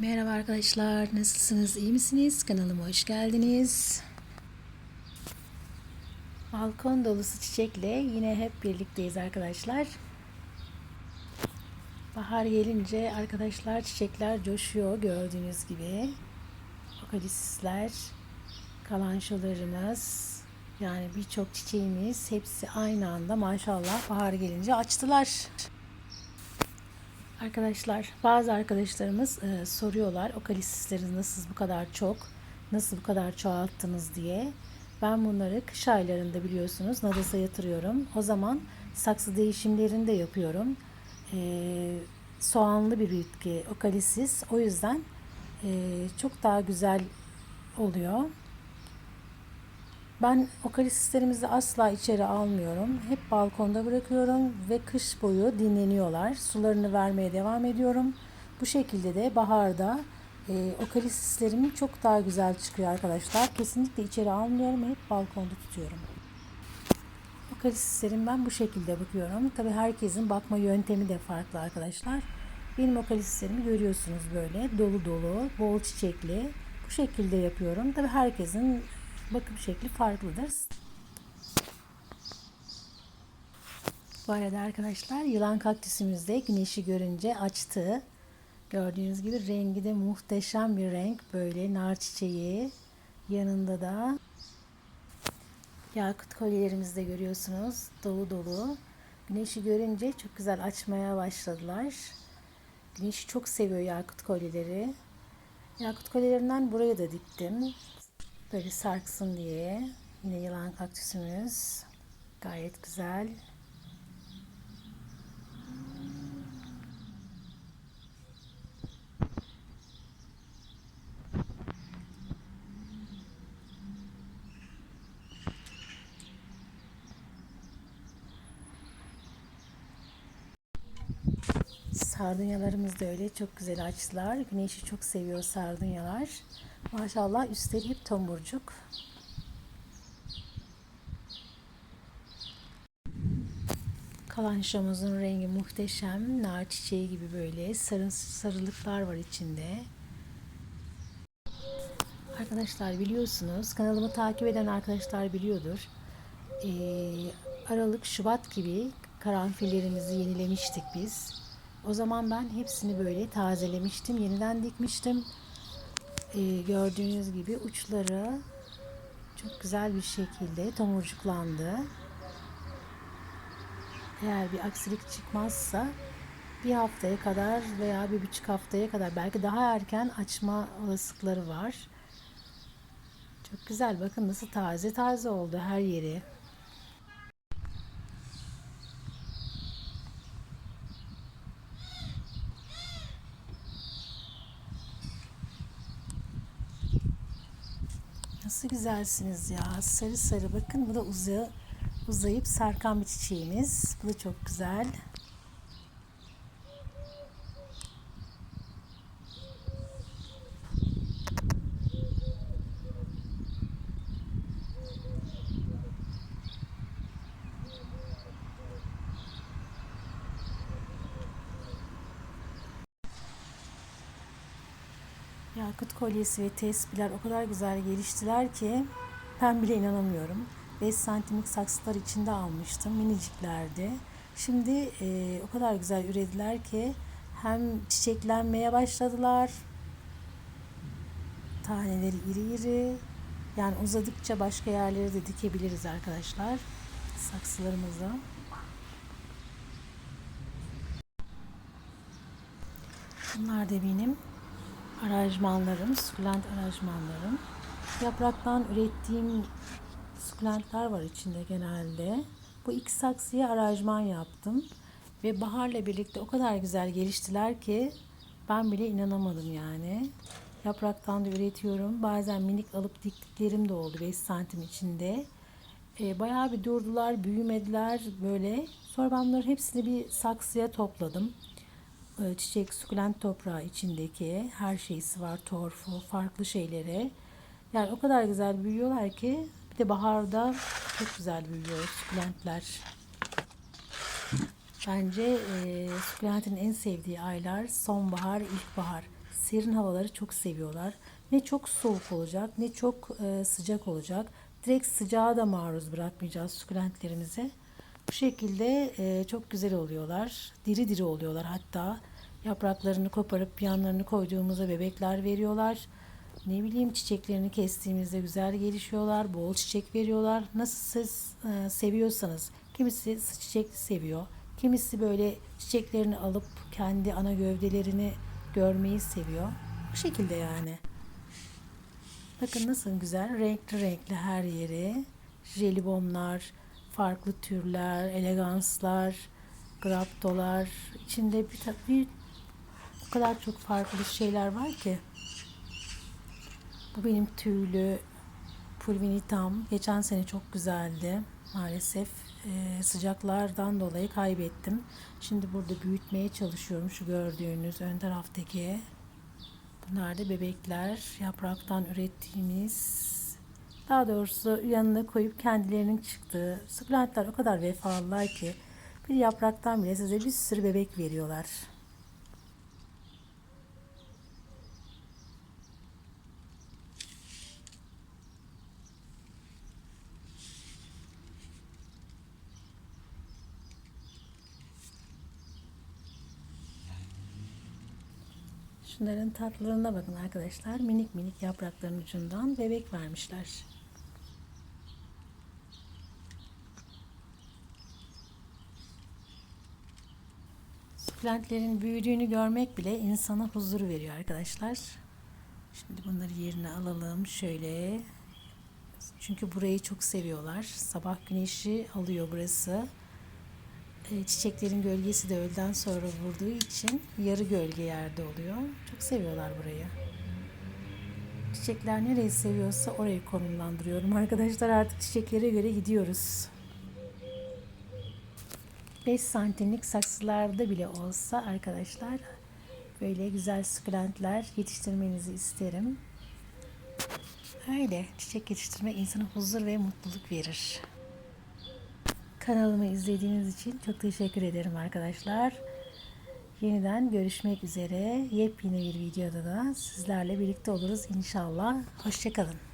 Merhaba arkadaşlar, nasılsınız? İyi misiniz? Kanalıma hoş geldiniz. Balkon dolusu çiçekle yine hep birlikteyiz arkadaşlar. Bahar gelince arkadaşlar çiçekler coşuyor gördüğünüz gibi. Okalisisler, kalançolarımız, yani birçok çiçeğimiz hepsi aynı anda maşallah bahar gelince açtılar. Arkadaşlar bazı arkadaşlarımız e, soruyorlar o kalisisleri nasıl bu kadar çok nasıl bu kadar çoğalttınız diye. Ben bunları kış aylarında biliyorsunuz nadasa yatırıyorum. O zaman saksı değişimlerini de yapıyorum. E, soğanlı bir bitki okalisis. O yüzden e, çok daha güzel oluyor. Ben okalisislerimizi asla içeri almıyorum. Hep balkonda bırakıyorum ve kış boyu dinleniyorlar. Sularını vermeye devam ediyorum. Bu şekilde de baharda e, okalisislerim çok daha güzel çıkıyor arkadaşlar. Kesinlikle içeri almıyorum. Hep balkonda tutuyorum. Okalisislerim ben bu şekilde bakıyorum. Tabi herkesin bakma yöntemi de farklı arkadaşlar. Benim okalisislerimi görüyorsunuz böyle dolu dolu, bol çiçekli. Bu şekilde yapıyorum. Tabi herkesin bakım şekli farklıdır. Bu arada arkadaşlar yılan kaktüsümüz de güneşi görünce açtı. Gördüğünüz gibi rengi de muhteşem bir renk. Böyle nar çiçeği. Yanında da yakut kolyelerimizi de görüyorsunuz. Dolu dolu. Güneşi görünce çok güzel açmaya başladılar. Güneşi çok seviyor yakut kolyeleri. Yakut kolyelerinden buraya da diktim. Böyle sarksın diye. Yine yılan kaktüsümüz. Gayet güzel. Sardunyalarımız da öyle çok güzel açtılar. Güneşi çok seviyor sardunyalar. Maşallah üstleri hep tomurcuk. Kalanşomuzun rengi muhteşem. Nar çiçeği gibi böyle sarı, sarılıklar var içinde. Arkadaşlar biliyorsunuz kanalımı takip eden arkadaşlar biliyordur. Ee, Aralık, Şubat gibi karanfillerimizi yenilemiştik biz. O zaman ben hepsini böyle tazelemiştim, yeniden dikmiştim. Ee, gördüğünüz gibi uçları çok güzel bir şekilde tomurcuklandı. Eğer bir aksilik çıkmazsa bir haftaya kadar veya bir buçuk haftaya kadar belki daha erken açma olasılıkları var. Çok güzel bakın nasıl taze taze oldu her yeri. Nasıl güzelsiniz ya. Sarı sarı bakın bu da uza, uzayıp sarkan bir çiçeğimiz. Bu da çok güzel. Yakut kolyesi ve tespiler o kadar güzel geliştiler ki ben bile inanamıyorum. 5 santimlik saksılar içinde almıştım. Miniciklerdi. Şimdi e, o kadar güzel ürediler ki hem çiçeklenmeye başladılar. Taneleri iri iri. Yani uzadıkça başka yerlere de dikebiliriz arkadaşlar. Saksılarımıza. Bunlar da benim aranjmanlarım, sukulent aranjmanlarım. Yapraktan ürettiğim sukulentler var içinde genelde. Bu iki saksıya aranjman yaptım. Ve baharla birlikte o kadar güzel geliştiler ki ben bile inanamadım yani. Yapraktan da üretiyorum. Bazen minik alıp diktiklerim de oldu 5 santim içinde. E, bayağı bir durdular, büyümediler böyle. Sonra ben bunları hepsini bir saksıya topladım. E, çiçek sukulent toprağı içindeki her şeysi var torfu farklı şeyleri yani o kadar güzel büyüyorlar ki bir de baharda çok güzel büyüyor sukulentler bence e, sukulentin en sevdiği aylar sonbahar ilkbahar serin havaları çok seviyorlar. Ne çok soğuk olacak ne çok e, sıcak olacak. Direkt sıcağa da maruz bırakmayacağız sukulentlerimizi. Bu şekilde e, çok güzel oluyorlar. Diri diri oluyorlar hatta. Yapraklarını koparıp yanlarını koyduğumuzda bebekler veriyorlar. Ne bileyim çiçeklerini kestiğimizde güzel gelişiyorlar. Bol çiçek veriyorlar. Nasıl siz e, seviyorsanız. Kimisi çiçekli seviyor. Kimisi böyle çiçeklerini alıp kendi ana gövdelerini görmeyi seviyor. Bu şekilde yani. Bakın nasıl güzel renkli renkli her yeri. Jelibonlar, farklı türler, eleganslar, graptolar. İçinde bir, bir o kadar çok farklı şeyler var ki. Bu benim tüylü pulvinitam. Geçen sene çok güzeldi. Maalesef e, sıcaklardan dolayı kaybettim. Şimdi burada büyütmeye çalışıyorum. Şu gördüğünüz ön taraftaki. Bunlar da bebekler. Yapraktan ürettiğimiz daha doğrusu yanına koyup kendilerinin çıktığı sukulentler o kadar vefalılar ki bir yapraktan bile size bir sürü bebek veriyorlar. Şunların tatlılığına bakın arkadaşlar. Minik minik yaprakların ucundan bebek vermişler. Sukulentlerin büyüdüğünü görmek bile insana huzur veriyor arkadaşlar. Şimdi bunları yerine alalım şöyle. Çünkü burayı çok seviyorlar. Sabah güneşi alıyor burası. E, Çiçeklerin gölgesi de öğleden sonra vurduğu için yarı gölge yerde oluyor. Çok seviyorlar burayı. Çiçekler nereyi seviyorsa orayı konumlandırıyorum. Arkadaşlar artık çiçeklere göre gidiyoruz. 5 santimlik saksılarda bile olsa arkadaşlar böyle güzel sukulentler yetiştirmenizi isterim. Öyle çiçek yetiştirmek insana huzur ve mutluluk verir. Kanalımı izlediğiniz için çok teşekkür ederim arkadaşlar. Yeniden görüşmek üzere. Yepyeni bir videoda da sizlerle birlikte oluruz inşallah. Hoşçakalın.